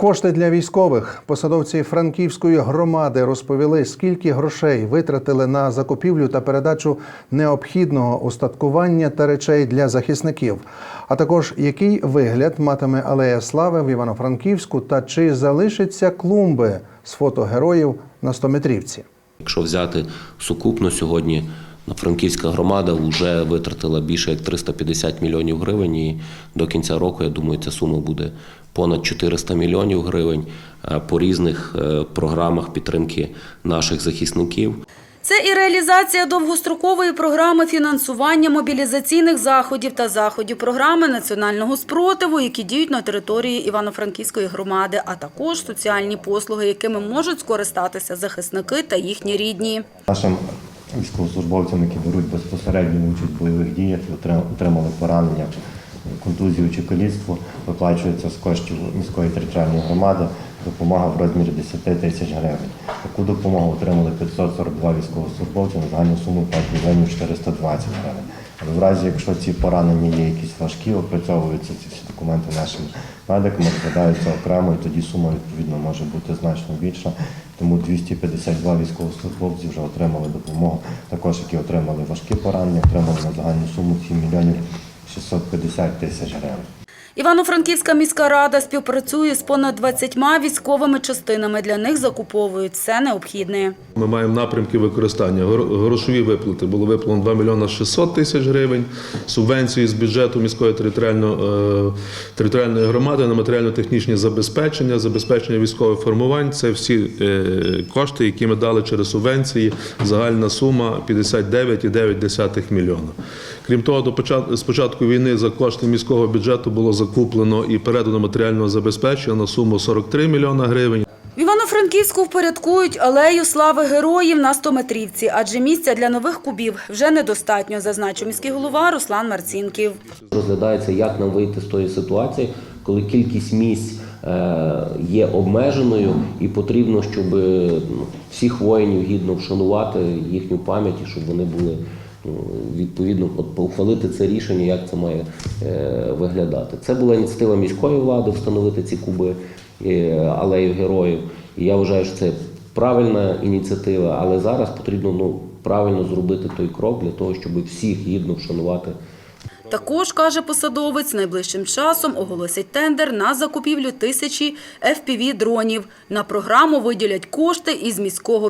Кошти для військових посадовці франківської громади розповіли, скільки грошей витратили на закупівлю та передачу необхідного устаткування та речей для захисників, а також який вигляд матиме алея слави в Івано-Франківську та чи залишаться клумби з фото героїв на стометрівці. Якщо взяти сукупно сьогодні, Франківська громада вже витратила більше як 350 мільйонів гривень, і до кінця року, я думаю, ця сума буде понад 400 мільйонів гривень е, по різних е, програмах підтримки наших захисників. Це і реалізація довгострокової програми фінансування мобілізаційних заходів та заходів програми національного спротиву, які діють на території Івано-Франківської громади, а також соціальні послуги, якими можуть скористатися захисники та їхні рідні. Нашим військовослужбовцям, які беруть безпосередню участь в бойових діях, і отримали поранення, контузію чи каліцтво, виплачується з коштів міської територіальної громади допомога в розмірі 10 тисяч гривень. Таку допомогу отримали 542 військовослужбовці на загальну суму 5 мільйонів 420 гривень. Але в разі, якщо ці поранення є якісь важкі, опрацьовуються ці всі документи нашими медиками, розглядаються окремо, і тоді сума відповідно може бути значно більша. Тому 252 військовослужбовці вже отримали допомогу, також які отримали важкі поранення, отримали на загальну суму 7 мільйонів 650 тисяч гривень. Івано-Франківська міська рада співпрацює з понад 20 військовими частинами. Для них закуповують все необхідне. Ми маємо напрямки використання. Грошові виплати було виплатено 2 мільйона 600 тисяч гривень. Субвенції з бюджету міської е, територіальної громади на матеріально-технічні забезпечення, забезпечення військових формувань. Це всі е, кошти, які ми дали через субвенції. Загальна сума 59,9 мільйона. Крім того, до початку з початку війни за кошти міського бюджету було закуплено і передано матеріального забезпечення на суму 43 мільйона гривень. В Івано-Франківську впорядкують алею слави героїв на 100-метрівці, адже місця для нових кубів вже недостатньо, зазначив міський голова Руслан Марцінків. Розглядається, як нам вийти з тої ситуації, коли кількість місць е, є обмеженою, і потрібно, щоб е, ну, всіх воїнів гідно вшанувати їхню пам'ять, і щоб вони були відповідно от, ухвалити це рішення, як це має е, виглядати. Це була ініціатива міської влади встановити ці куби е, алею героїв. І я вважаю, що це правильна ініціатива, але зараз потрібно ну, правильно зробити той крок для того, щоб всіх гідно вшанувати Також, каже посадовець, найближчим часом оголосять тендер на закупівлю тисячі FPV-дронів. На програму виділять кошти із міського